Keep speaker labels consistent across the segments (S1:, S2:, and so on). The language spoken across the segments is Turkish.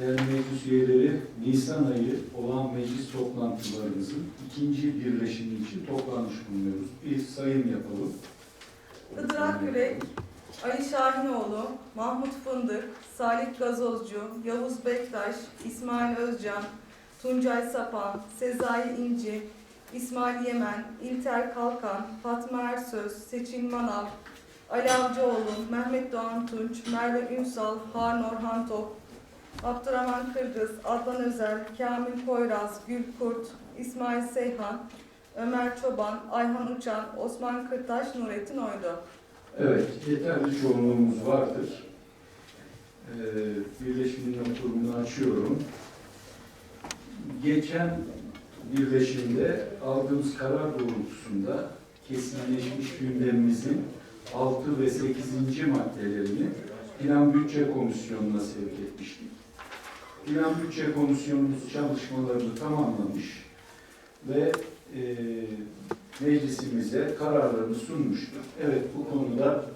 S1: Değerli meclis üyeleri, Nisan ayı olan meclis toplantılarımızın ikinci birleşimi için toplanmış bulunuyoruz. Bir sayım yapalım.
S2: Hıdır Akürek, Ali Şahinoğlu, Mahmut Fındık, Salih Gazozcu, Yavuz Bektaş, İsmail Özcan, Tuncay Sapan, Sezai İnci, İsmail Yemen, İlter Kalkan, Fatma Ersöz, Seçil Manav, Ali Avcıoğlu, Mehmet Doğan Tunç, Merve Ünsal, Harun Orhan Top, Abdurrahman Kırgız, Adnan Özel, Kamil Koyraz, Gül Kurt, İsmail Seyhan, Ömer Çoban, Ayhan Uçan, Osman Kırtaş, Nurettin Oydu.
S1: Evet, yeterli çoğunluğumuz vardır. Ee, birleşimin oturumunu açıyorum. Geçen birleşimde aldığımız karar doğrultusunda kesinleşmiş gündemimizin 6 ve 8. maddelerini Plan Bütçe Komisyonu'na sevk etmiştik. Plan Bütçe Komisyonumuz çalışmalarını tamamlamış ve e, meclisimize kararlarını sunmuştur. Evet bu konuda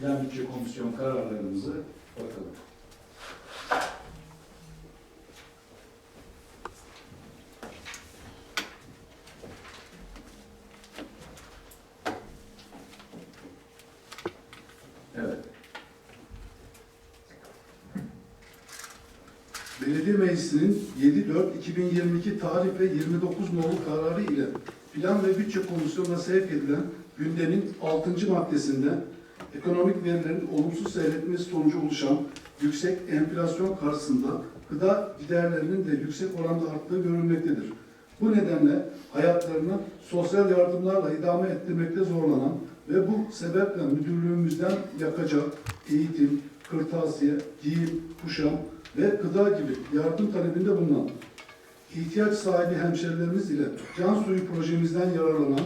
S1: Plan Bütçe Komisyon kararlarımızı bakalım. Evet.
S3: Belediye Meclisi'nin 7-4-2022 tarih ve 29 nolu kararı ile Plan ve Bütçe Komisyonu'na sevk edilen gündemin 6. maddesinde ekonomik verilerin olumsuz seyretmesi sonucu oluşan yüksek enflasyon karşısında gıda giderlerinin de yüksek oranda arttığı görülmektedir. Bu nedenle hayatlarını sosyal yardımlarla idame ettirmekte zorlanan ve bu sebeple müdürlüğümüzden yakacak eğitim, kırtasiye, giyim, kuşam, ve gıda gibi yardım talebinde bulunan ihtiyaç sahibi hemşerilerimiz ile can suyu projemizden yararlanan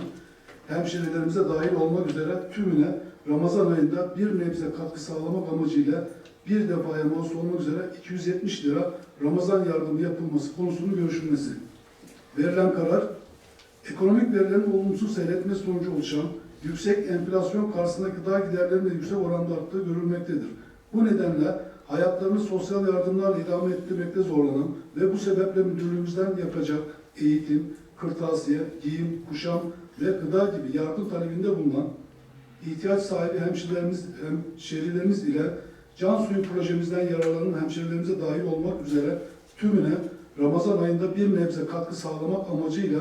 S3: hemşerilerimize dahil olmak üzere tümüne Ramazan ayında bir nebze katkı sağlamak amacıyla bir defaya mahsus olmak üzere 270 lira Ramazan yardımı yapılması konusunun görüşülmesi. Verilen karar, ekonomik verilerin olumsuz seyretme sonucu oluşan yüksek enflasyon karşısında gıda giderlerinin de yüksek oranda arttığı görülmektedir. Bu nedenle hayatlarını sosyal yardımlarla idame ettirmekte zorlanan ve bu sebeple müdürlüğümüzden yapacak eğitim, kırtasiye, giyim, kuşam ve gıda gibi yardım talebinde bulunan ihtiyaç sahibi hemşerilerimiz, hemşerilerimiz ile can suyu projemizden yararlanan hemşerilerimize dahil olmak üzere tümüne Ramazan ayında bir nebze katkı sağlamak amacıyla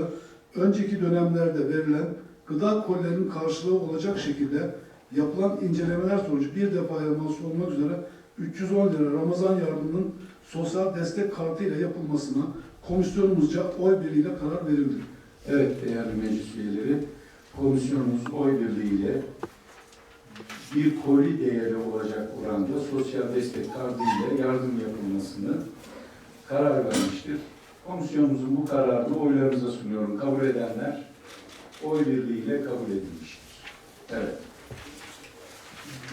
S3: önceki dönemlerde verilen gıda kollerinin karşılığı olacak şekilde yapılan incelemeler sonucu bir defaya mahsus olmak üzere 310 lira Ramazan yardımının sosyal destek kartı ile yapılmasına komisyonumuzca oy birliğiyle karar verildi.
S1: Evet değerli meclis üyeleri, komisyonumuz oy birliğiyle bir koli değeri olacak oranda sosyal destek kartıyla yardım yapılmasını karar vermiştir. Komisyonumuzun bu kararını oylarınıza sunuyorum. Kabul edenler oy birliğiyle kabul edilmiştir.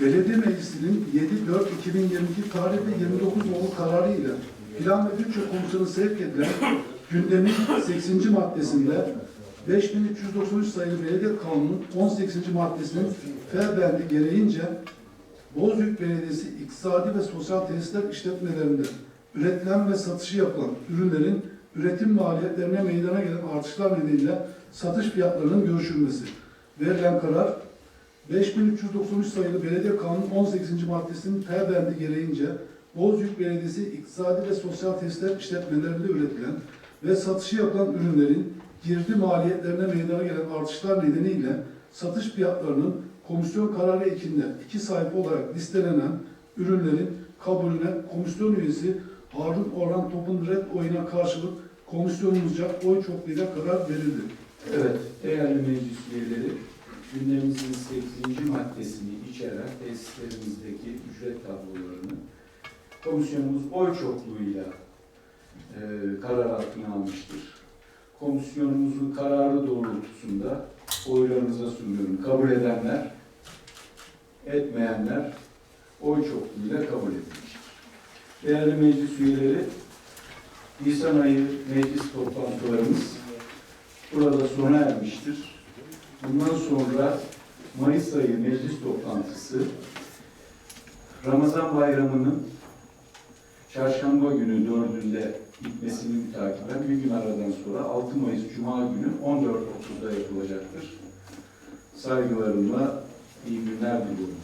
S3: Belediye Meclisi'nin 7-4-2022 tarih ve 29 nolu kararı ile Plan ve Bütçe Komisyonu sevk edilen gündemin 80. maddesinde 5393 sayılı Belediye Kanunu'nun 18. maddesinin F bendi gereğince Bozüyük Belediyesi iktisadi ve sosyal tesisler işletmelerinde üretilen ve satışı yapılan ürünlerin üretim maliyetlerine meydana gelen artışlar nedeniyle satış fiyatlarının görüşülmesi. Verilen karar 5393 sayılı Belediye Kanunu 18. maddesinin F bendi gereğince Bozüyük Belediyesi iktisadi ve sosyal tesisler işletmelerinde üretilen ve satışı yapılan ürünlerin girdi maliyetlerine meydana gelen artışlar nedeniyle satış fiyatlarının komisyon kararı ekinde iki sayfa olarak listelenen ürünlerin kabulüne komisyon üyesi Harun Orhan Top'un red oyuna karşılık komisyonumuzca oy çokluğuyla karar verildi.
S1: Evet, değerli meclis üyeleri, gündemimizin 8. maddesini içeren tesislerimizdeki ücret tablolarını komisyonumuz oy çokluğuyla e, karar altına almıştır. Komisyonumuzun kararı doğrultusunda oylarınıza sunuyorum. Kabul edenler, etmeyenler oy çokluğuyla kabul edilmiştir. Değerli meclis üyeleri, Nisan ayı meclis toplantılarımız burada sona ermiştir. Bundan sonra Mayıs ayı meclis toplantısı Ramazan bayramının çarşamba günü dördünde bitmesini mütakiben bir gün aradan sonra 6 Mayıs Cuma günü 14.30'da yapılacaktır. Saygılarımla iyi günler diliyorum.